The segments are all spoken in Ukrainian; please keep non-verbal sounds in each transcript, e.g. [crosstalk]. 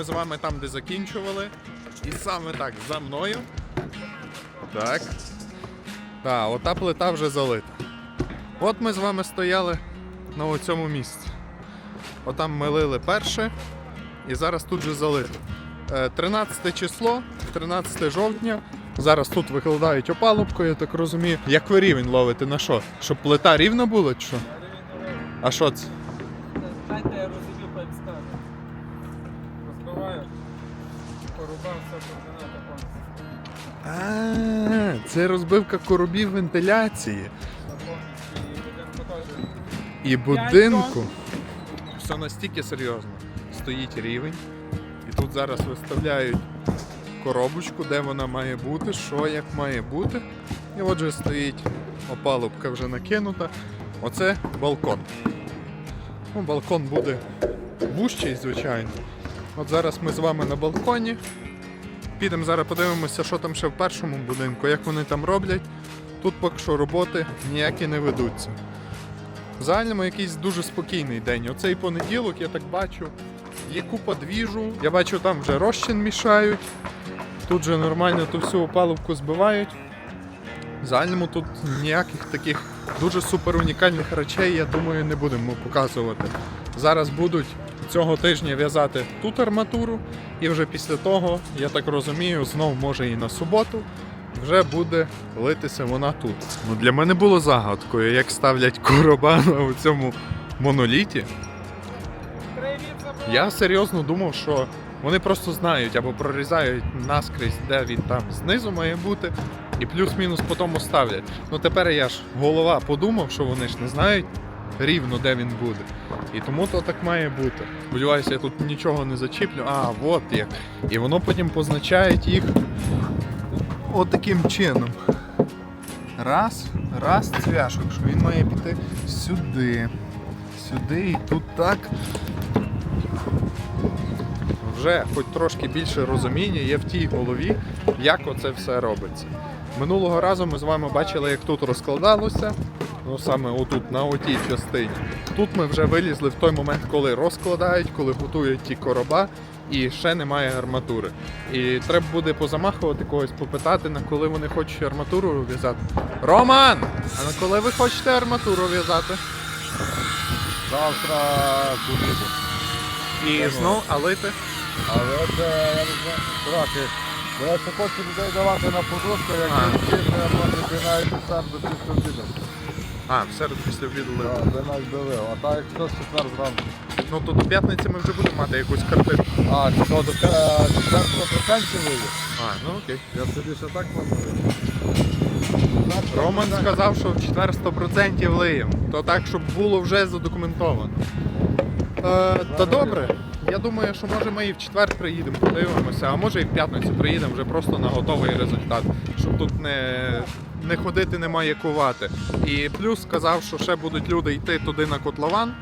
ми з вами там, де закінчували. І саме так, за мною. Так. Так, ота плита вже залита. От ми з вами стояли на цьому місці. Отам ми лили перше, і зараз тут же залито. Е, 13 число, 13 жовтня. Зараз тут викладають опалубку, я так розумію. Як ви рівень ловите на що? Щоб плита рівна була чи що? А що це? А, це розбивка коробів вентиляції І будинку. Все настільки серйозно. Стоїть рівень, і тут зараз виставляють коробочку, де вона має бути, що як має бути. І отже стоїть опалубка вже накинута. Оце балкон. Ну, балкон буде вужчий, звичайно. От зараз ми з вами на балконі. Підемо зараз подивимося, що там ще в першому будинку, як вони там роблять. Тут поки що роботи ніякі не ведуться. В загальному якийсь дуже спокійний день. Оцей понеділок, я так бачу, є купа двіжу. Я бачу, там вже розчин мішають. Тут же нормально ту всю опалубку збивають. В загальному тут ніяких таких дуже супер унікальних речей, я думаю, не будемо показувати. Зараз будуть цього тижня в'язати тут арматуру, і вже після того, я так розумію, знов може і на суботу вже буде литися вона тут. Ну, для мене було загадкою, як ставлять короба на цьому моноліті. Я серйозно думав, що вони просто знають або прорізають наскрізь, де він там знизу має бути, і плюс-мінус по тому ставлять. Ну тепер я ж голова подумав, що вони ж не знають рівно, де він буде. І тому то так має бути. Сподіваюся, я тут нічого не зачіплю. А, от як. І воно потім позначають їх от чином. Раз, раз цвяшок, що він має піти сюди. Сюди і тут так вже хоч трошки більше розуміння є в тій голові, як оце все робиться. Минулого разу ми з вами бачили, як тут розкладалося, ну саме отут, на отій частині. Тут ми вже вилізли в той момент, коли розкладають, коли готують ті короба, і ще немає арматури. І треба буде позамахувати когось, попитати, на коли вони хочуть арматуру в'язати. Роман! А на коли ви хочете арматуру в'язати? Завтра поїду. І знов, а лити? Але це, я не знаю, трохи. Бо я ще хочу людей давати на подушку, як А. ви вчите, може сам до після обіду. А, в середу після обіду лити. Так, Ви нас дали. А так як хтось четвер зранку. Ну то до п'ятниці ми вже будемо мати якусь картину. А, що до 4% вийде? А, ну окей. Я собі ще так планую. Роман сказав, що в четвер 100% лиємо. То так, щоб було вже задокументовано. Е, та добре. Я думаю, що може ми і в четвер приїдемо, подивимося, а може і в п'ятницю приїдемо вже просто на готовий результат, щоб тут не, не ходити, не маякувати. І плюс сказав, що ще будуть люди йти туди на котлован.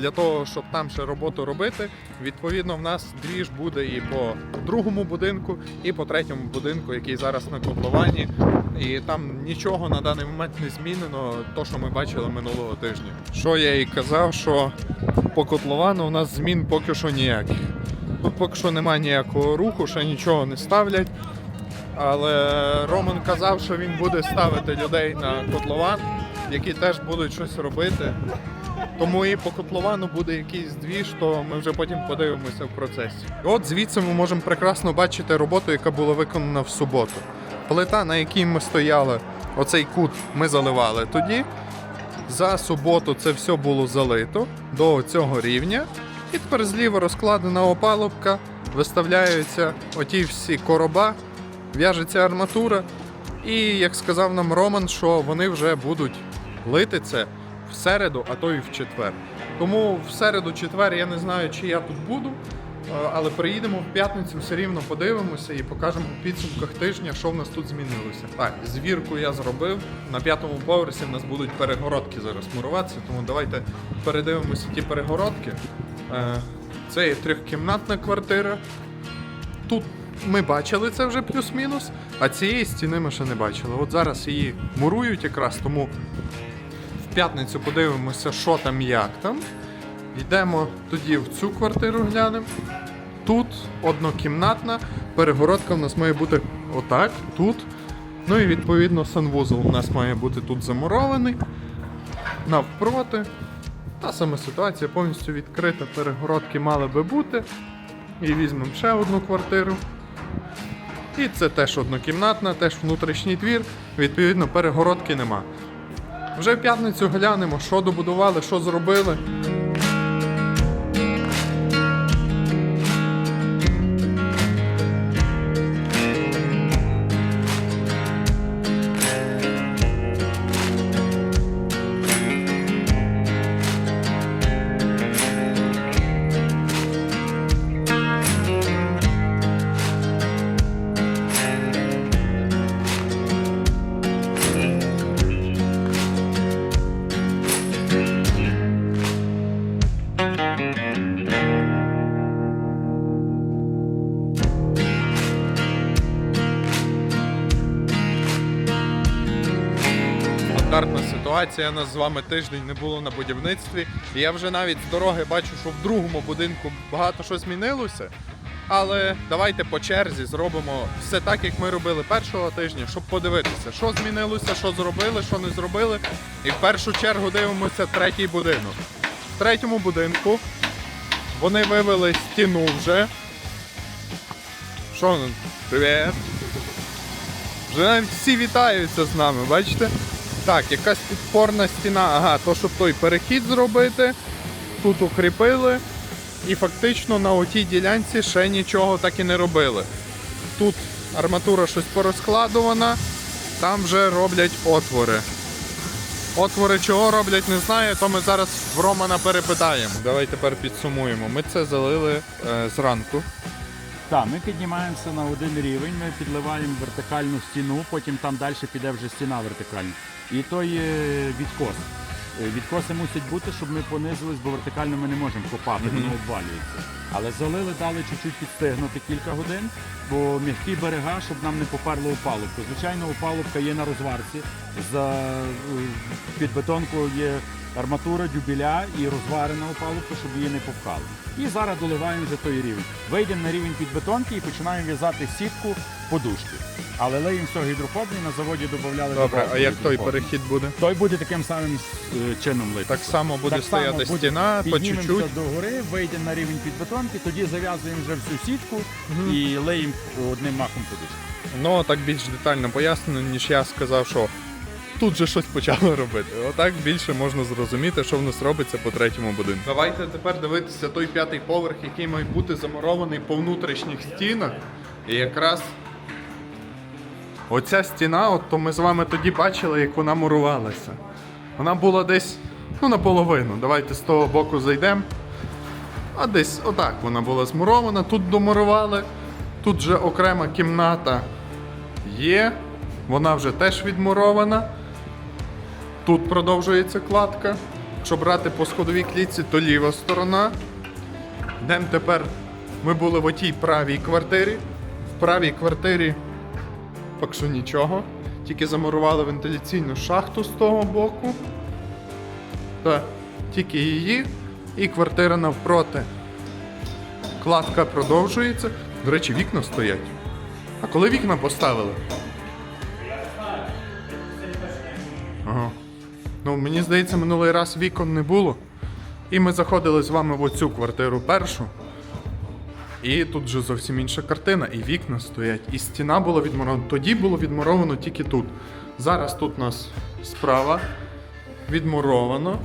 Для того, щоб там ще роботу робити, відповідно, в нас двіж буде і по другому будинку, і по третьому будинку, який зараз на котловані. І там нічого на даний момент не змінено, то, що ми бачили минулого тижня. Що я і казав, що по котловану у нас змін поки що ніяких. Поки що немає ніякого руху, ще нічого не ставлять. Але Роман казав, що він буде ставити людей на котлован, які теж будуть щось робити. Тому і по котловану буде якийсь двіж, то ми вже потім подивимося в процесі. От звідси ми можемо прекрасно бачити роботу, яка була виконана в суботу. Плита, на якій ми стояли, оцей кут ми заливали тоді. За суботу це все було залито до цього рівня. І тепер зліва розкладена опалубка, виставляються оті всі короба, в'яжеться арматура. І як сказав нам Роман, що вони вже будуть лити це в середу, а то і в четвер. Тому в середу-четвер я не знаю, чи я тут буду, е, але приїдемо в п'ятницю, все рівно подивимося і покажемо в підсумках тижня, що в нас тут змінилося. Так, звірку я зробив. На п'ятому поверсі в нас будуть перегородки зараз муруватися, тому давайте передивимося ті перегородки. Е, Це є трьохкімнатна квартира. Тут ми бачили це вже плюс-мінус, а цієї стіни ми ще не бачили. От зараз її мурують якраз, тому в п'ятницю подивимося, що там, як там. Йдемо тоді в цю квартиру глянемо. тут однокімнатна, перегородка в нас має бути отак, тут. Ну і відповідно санвузол у нас має бути тут замурований. Навпроти. Та сама ситуація повністю відкрита, перегородки мали би бути. І візьмемо ще одну квартиру. І це теж однокімнатна, теж внутрішній двір, відповідно, перегородки нема. Вже в п'ятницю глянемо, що добудували, що зробили. Ситуація. Нас з вами тиждень не було на будівництві. І я вже навіть з дороги бачу, що в другому будинку багато що змінилося. Але давайте по черзі зробимо все так, як ми робили першого тижня, щоб подивитися, що змінилося, що зробили, що не зробили. І в першу чергу дивимося третій будинок. В третьому будинку вони вивели стіну вже. Що? Привіт! Вже навіть всі вітаються з нами, бачите? Так, якась підпорна стіна, ага, то щоб той перехід зробити, тут укріпили. І фактично на отій ділянці ще нічого так і не робили. Тут арматура щось порозкладувана, там вже роблять отвори. Отвори чого роблять, не знаю, то ми зараз в Романа перепитаємо. Давай тепер підсумуємо. Ми це залили е, зранку. Так, ми піднімаємося на один рівень, ми підливаємо вертикальну стіну, потім там далі піде вже стіна вертикальна. І той відкос. Е, Відкоси мусять бути, щоб ми понизились, бо вертикально ми не можемо копати, воно обвалюється. Але залили, дали чуть-чуть підстигнути кілька годин, бо м'які берега, щоб нам не поперло опалубку. Звичайно, опалубка є на розварці. За е, під бетонкою є арматура, дюбіля і розварена опалубка, щоб її не повкали. І зараз доливаємо вже той рівень. Вийдемо на рівень під бетонки і починаємо в'язати сітку подушки. Але леємо все гідрофобний, на заводі додавали. Добре, а як той перехід буде? Той буде таким самим е, чином лити. Так само буде Так само стояти буде- стіна по піднімемося чуть-чуть. до гори, вийдемо на рівень під бетонки, тоді зав'язуємо вже всю сітку і леємо одним махом подушку. Ну, так більш детально пояснено, ніж я сказав, що тут же щось почали робити. Отак більше можна зрозуміти, що в нас робиться по третьому будинку. Давайте тепер дивитися той п'ятий поверх, який має бути замурований по внутрішніх стінах. І якраз оця стіна, от то ми з вами тоді бачили, як вона мурувалася. Вона була десь ну, наполовину. Давайте з того боку зайдемо. А десь отак вона була змурована. Тут домурували. Тут вже окрема кімната є. Вона вже теж відмурована. Тут продовжується кладка. Якщо брати по сходовій клітці, то ліва сторона. Йдемо тепер. Ми були в отій правій квартирі. В правій квартирі поки що нічого. Тільки замурували вентиляційну шахту з того боку. Та тільки її. І квартира навпроти. Кладка продовжується. До речі, вікна стоять. А коли вікна поставили? Ну, мені здається, минулий раз вікон не було. І ми заходили з вами в оцю квартиру першу. І тут вже зовсім інша картина, і вікна стоять, і стіна була відмурована. Тоді було відмуровано тільки тут. Зараз тут у нас справа відмуровано.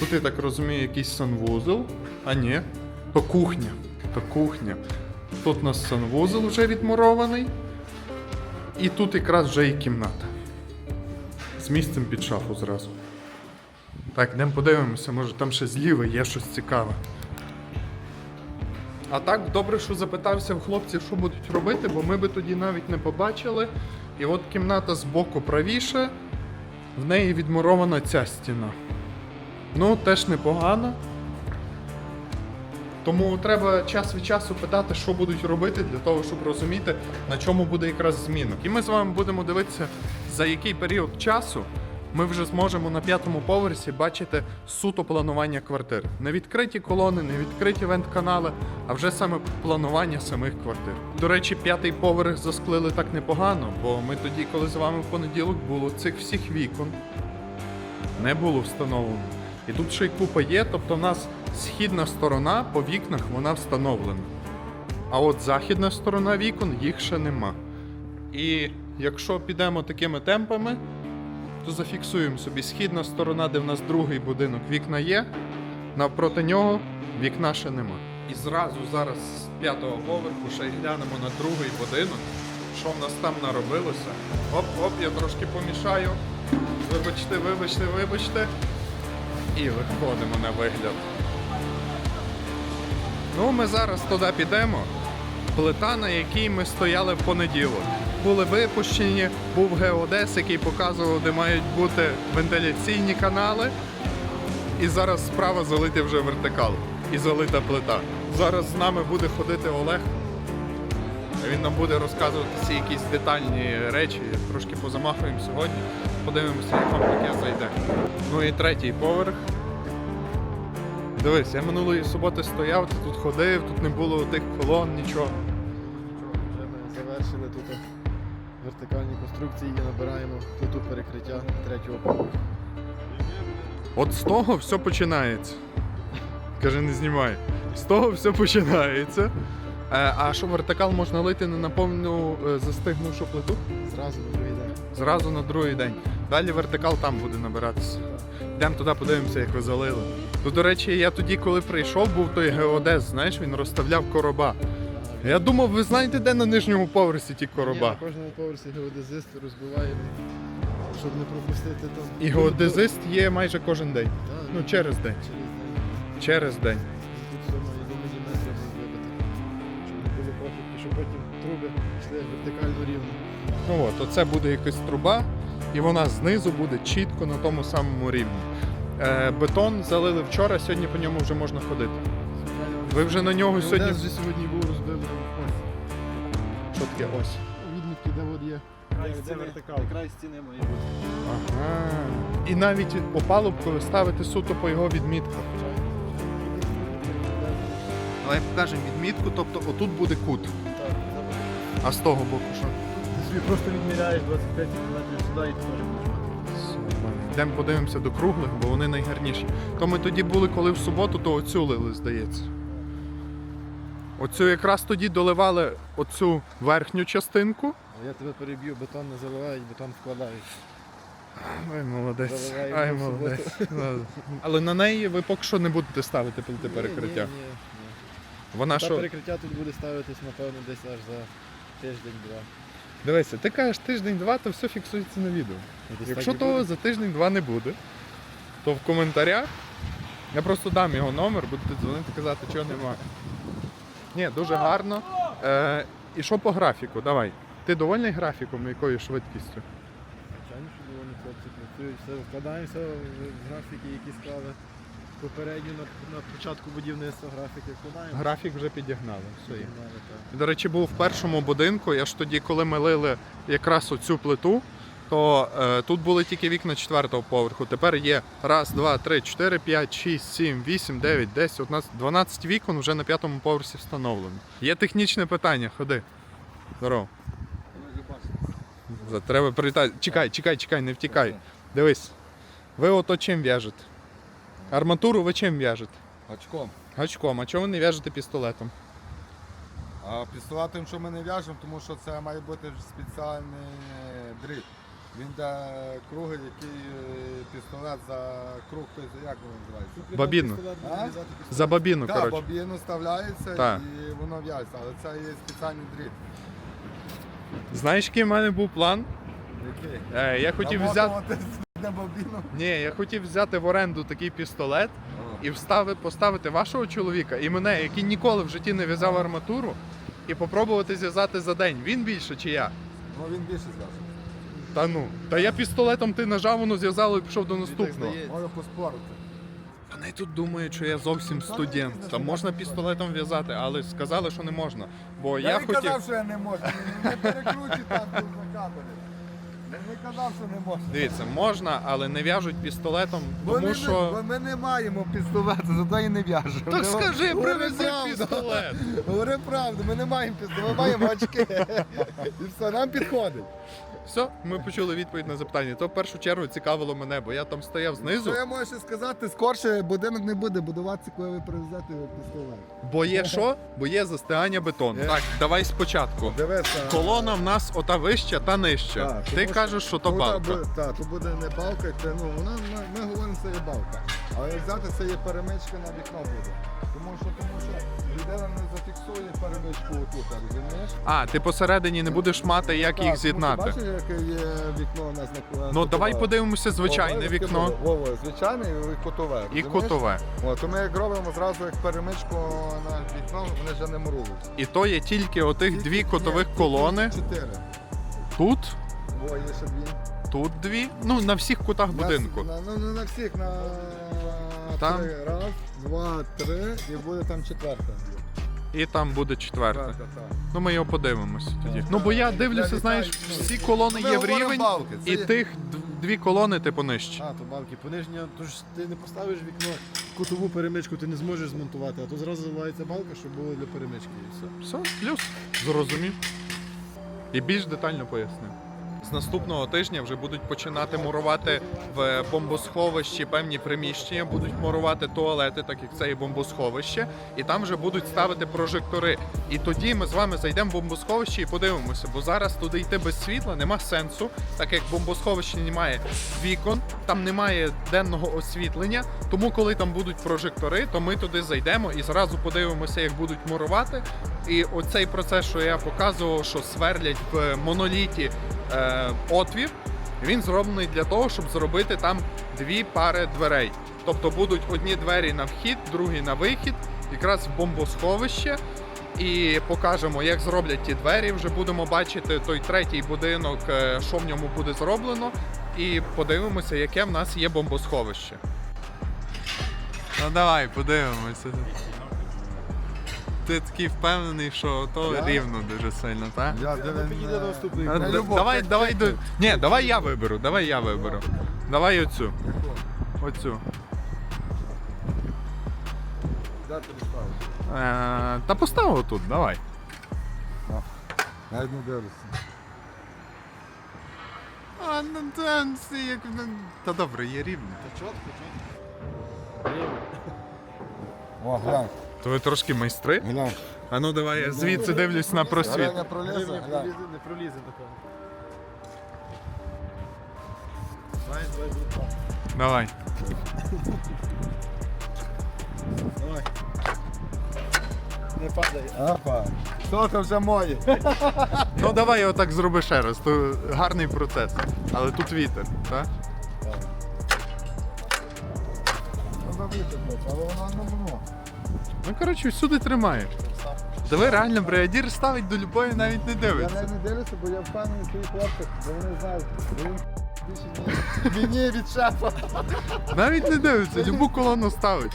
Тут, я так розумію, якийсь санвузол. А ні, то кухня. То кухня. Тут у нас санвузол вже відмурований. І тут якраз вже і кімната. З місцем під шафу зразу. Так, йдемо подивимося, може там ще зліва є щось цікаве. А так, добре, що запитався в хлопців, що будуть робити, бо ми би тоді навіть не побачили. І от кімната з боку правіше, в неї відмурована ця стіна. Ну, теж непогано. Тому треба час від часу питати, що будуть робити для того, щоб розуміти, на чому буде якраз змінок. І ми з вами будемо дивитися, за який період часу ми вже зможемо на п'ятому поверсі бачити суто планування квартир. Не відкриті колони, не відкриті вент-канали, а вже саме планування самих квартир. До речі, п'ятий поверх засклили так непогано, бо ми тоді, коли з вами в понеділок було цих всіх вікон, не було встановлено. І тут ще й купа є, тобто в нас східна сторона по вікнах вона встановлена. А от західна сторона вікон їх ще нема. І якщо підемо такими темпами, то зафіксуємо собі східна сторона, де в нас другий будинок, вікна є, навпроти нього вікна ще нема. І зразу зараз з п'ятого поверху ще й глянемо на другий будинок, що в нас там наробилося. Оп-оп, я трошки помішаю. Вибачте, вибачте, вибачте. І виходимо на вигляд. Ну, ми зараз туди підемо. Плита, на якій ми стояли в понеділок. Були випущені, був геодес, який показував, де мають бути вентиляційні канали. І зараз справа залити вже вертикал і залита плита. Зараз з нами буде ходити Олег. Він нам буде розказувати всі якісь детальні речі. Трошки позамахуємо сьогодні. Подивимося, як вам таке зайде. Ну і третій поверх. Дивись, я минулої суботи стояв, тут ходив, тут не було тих колон, нічого. Вертикальні конструкції і набираємо тут перекриття третього поверху. От з того все починається. Каже, не знімай. З того все починається. Е, а що вертикал можна лити не на повну е, застигнувшу плиту? Зразу на другий день. Зразу на другий день. Далі вертикал там буде набиратися. Йдемо туди, подивимося, як ви залили. Ну, до речі, я тоді, коли прийшов, був той геодез, знаєш, він розставляв короба. Я думав, ви знаєте, де на нижньому поверсі ті Ні, короба? на кожному поверсі геодезист розбиває, щоб не пропустити там. І геодезист є майже кожен день. Так, Ну, через день. Через день. Через день. Тут все має до міліметрів вибити. Щоб не було похибки, щоб потім труби йшли вертикально рівно. Ну от, оце буде якась труба, і вона знизу буде чітко на тому самому рівні. Е, бетон залили вчора, сьогодні по ньому вже можна ходити. Ви вже на нього сьогодні. Вже сьогодні був таке ось? Відмітки, де от є. Край стіни. вертикал. Край стіни має бути. Ага. І навіть опалубку ви ставите суто по його відмітках. Але покажемо відмітку, тобто отут буде кут. Так, А з того боку що? Ти собі просто відміряєш 25 км сюди і ти теж будеш мати. Йдемо подивимося до круглих, бо вони найгарніші. То ми тоді були, коли в суботу, то оцю лили, здається. Оцю якраз тоді доливали оцю верхню частинку. Я тебе переб'ю, бетон не заливають, бетон вкладають. Ай, молодець. Заливаємо Ай, в суботу. молодець. [laughs] Але на неї ви поки що не будете ставити плити перекриття. Ні, ні, ні. Вона Та що? перекриття тут буде ставитись, напевно, десь аж за тиждень-два. Дивися, ти кажеш тиждень-два, то все фіксується на відео. Десь Якщо і того буде. за тиждень-два не буде, то в коментарях я просто дам його номер, будете дзвонити казати, чого нема. Ні, дуже гарно. Е, і що по графіку? Давай. Ти довольний графіком, якою швидкістю? Звичайно, що вони хлопці працюють, все вкладаємося в графіки, які склали попередньо на, на початку будівництва графіки вкладаємо. Графік вже підігнали. Все є. Погнали, так. До речі, був в першому будинку. Я ж тоді, коли ми лили якраз оцю плиту, то е, тут були тільки вікна четвертого поверху. Тепер є раз, два, три, чотири, п'ять, шість, сім, вісім, дев'ять, десять, одинадцять, дванадцять вікон вже на п'ятому поверсі встановлено. Є технічне питання, ходи. Здорово. Треба привітати. Чекай, чекай, чекай, не втікай. Дивись. Ви ото чим в'яжете? Арматуру ви чим в'яжете? Гачком. Гачком, а чого ви не в'яжете пістолетом? А пістолетом, що ми не в'яжемо, тому що це має бути спеціальний дріт. Він де круги, який е, пістолет за круг, той, як він називається? Бабіну. А? За бабіну, Так, коротше. бобіну вставляється Так. і воно в'яжеться, але це є спеціальний дріт. Знаєш, який в мене був план? Який? Е, я хотів взяти. Намотувати [laughs] на бобіну. Ні, я хотів взяти в оренду такий пістолет і встави, поставити вашого чоловіка і мене, який ніколи в житті не в'язав арматуру, і попробувати зв'язати за день. Він більше чи я? Ну він більше зв'яже. Та ну. Та я пістолетом ти нажав, воно зв'язало і пішов до наступного. Може поспорити. Вони тут думають, що я зовсім студент. Та можна пістолетом в'язати, але сказали, що не можна. Бо я, Я, не хотів. казав, що я не можу. Не перекручуй там тут на камері. не казав, що не можна. Дивіться, можна, але не в'яжуть пістолетом, Бо тому ми, що. бо ми не маємо пістолету, зато і не в'яжемо. Так скажи, Говори привези правду. пістолет. Говори правду, ми не маємо пістолету, ми маємо очки. І все, нам підходить. Все, ми почули відповідь на запитання. То в першу чергу цікавило мене, бо я там стояв знизу, Що я можу ще сказати, скорше будинок не буде будуватися, коли ви привезете пістолет. бо є що? Бо є застигання бетону. Так, давай спочатку. Дивися. Колона в нас ота вища та нижча. Так, Ти тому що- кажеш, що то Ну, та балка. буде- Так, то буде не балка, це, ну, вона, ми, ми говоримо, це є балка. Але як взяти, це є перемичка на вікно буде. Тому що, тому що не зафіксує перемичку отут, розумієш? А, ти посередині не будеш мати, як Так, їх з'єднати. Бачиш, яке є вікно на Ну давай подивимося звичайне вікно Вово, звичайне і котове. і розумієш? кутове. О, то ми як робимо зразу як перемичку на вікно, вони вже не мурують. І то є тільки отих дві котових колони. Чотири. Тут, О, є ще дві. тут дві. Ну, на всіх кутах будинку. На, ну, не на всіх, на Там? три. Раз, два, три, і буде там четверта. І там буде четверта. Четверта, так. Ну ми його подивимося тоді. Ну бо я дивлюся, знаєш, ну, всі колони є в рівень, і тих дві колони типу нижчі. А, то балки пониження, то ж ти не поставиш вікно, кутову перемичку ти не зможеш змонтувати, а то зразу заливається балка, щоб було для перемички і все. Все, плюс. Зрозумів. І більш детально пояснив. З наступного тижня вже будуть починати мурувати в бомбосховищі певні приміщення, будуть мурувати туалети, так як це і бомбосховище, і там вже будуть ставити прожектори. І тоді ми з вами зайдемо в бомбосховище і подивимося, бо зараз туди йти без світла нема сенсу, так як в бомбосховищі немає вікон, там немає денного освітлення. Тому, коли там будуть прожектори, то ми туди зайдемо і зразу подивимося, як будуть мурувати. І оцей процес, що я показував, що сверлять в моноліті е, отвір, він зроблений для того, щоб зробити там дві пари дверей. Тобто будуть одні двері на вхід, другі на вихід, якраз в бомбосховище. І покажемо, як зроблять ті двері. Вже будемо бачити той третій будинок, е, що в ньому буде зроблено, і подивимося, яке в нас є бомбосховище. Ну давай, подивимося. Ти такий впевнений, що то Я? рівно дуже сильно, так? Я дивен, Підійде до наступної А, д- любов, давай, як давай до. чеки. Ні, давай я виберу, давай я виберу. Давай оцю. Оцю. Де тобі ставити? Е, та постав отут, давай. Навіть не дивлюся. А, ну там всі як. Та добре, є рівно. Та чітко, чітко. О, глянь, То ви трошки майстри? глянь. А ну давай я звідси дивлюсь на просвіт. Глянь, пролізе, Не глянь. пролізе, не пролізе. Знаєш, давай. Давай. Давай. Не падай. Апа. Що там вже моє? Ну давай його так зроби ще раз, то гарний процес. Але тут вітер, так? Ну, забити, але воно не воно. Ну коротше, всюди тримаєш. Диви, реально бригадір ставить до любої, навіть не Я дивиться. навіть не дивлюся, бо я впевнений в своїх хлопцях, бо вони знають, бо він [laughs] більше ні- [laughs] мені від шефа. Навіть не дивиться, любу колону ставить.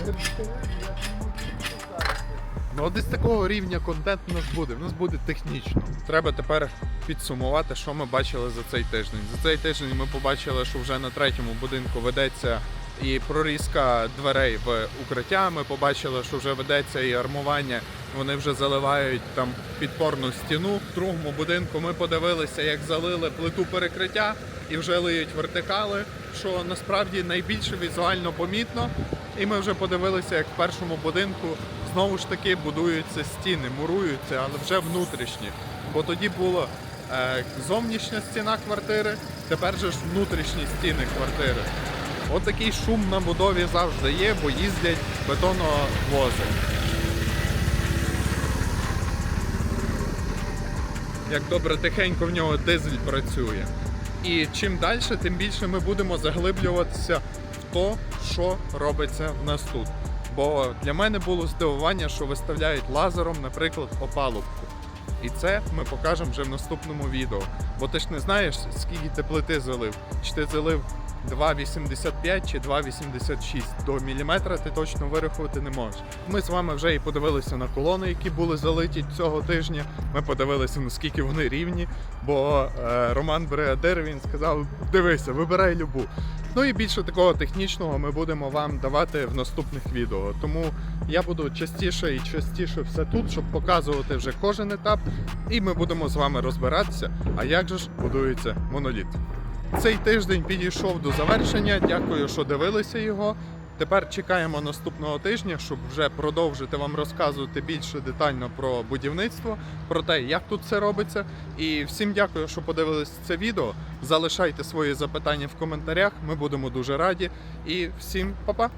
Ну, от десь такого рівня контент у нас буде. У нас буде технічно. Треба тепер підсумувати, що ми бачили за цей тиждень. За цей тиждень ми побачили, що вже на третьому будинку ведеться і прорізка дверей в укриття. Ми побачили, що вже ведеться і армування. Вони вже заливають там підпорну стіну. В другому будинку ми подивилися, як залили плиту перекриття і вже лиють вертикали, що насправді найбільше візуально помітно. І ми вже подивилися, як в першому будинку знову ж таки будуються стіни, муруються, але вже внутрішні. Бо тоді була е, зовнішня стіна квартири, тепер же ж внутрішні стіни квартири. От такий шум на будові завжди є, бо їздять бетоновози. Як добре тихенько в нього дизель працює. І чим далі, тим більше ми будемо заглиблюватися в то, що робиться в нас тут. Бо для мене було здивування, що виставляють лазером, наприклад, опалубку. І це ми покажемо вже в наступному відео. Бо ти ж не знаєш, скільки ти плити залив. Чи ти залив 2,85 чи 2,86. До міліметра ти точно вирахувати не можеш. Ми з вами вже і подивилися на колони, які були залиті цього тижня. Ми подивилися, наскільки вони рівні, бо е, Роман Бригадир він сказав: дивися, вибирай любу. Ну і більше такого технічного ми будемо вам давати в наступних відео. Тому я буду частіше і частіше все тут, щоб показувати вже кожен етап, і ми будемо з вами розбиратися, а як же ж будується моноліт. Цей тиждень підійшов до завершення. Дякую, що дивилися його. Тепер чекаємо наступного тижня, щоб вже продовжити вам розказувати більше детально про будівництво, про те, як тут це робиться. І всім дякую, що подивились це відео. Залишайте свої запитання в коментарях. Ми будемо дуже раді. І всім па-па!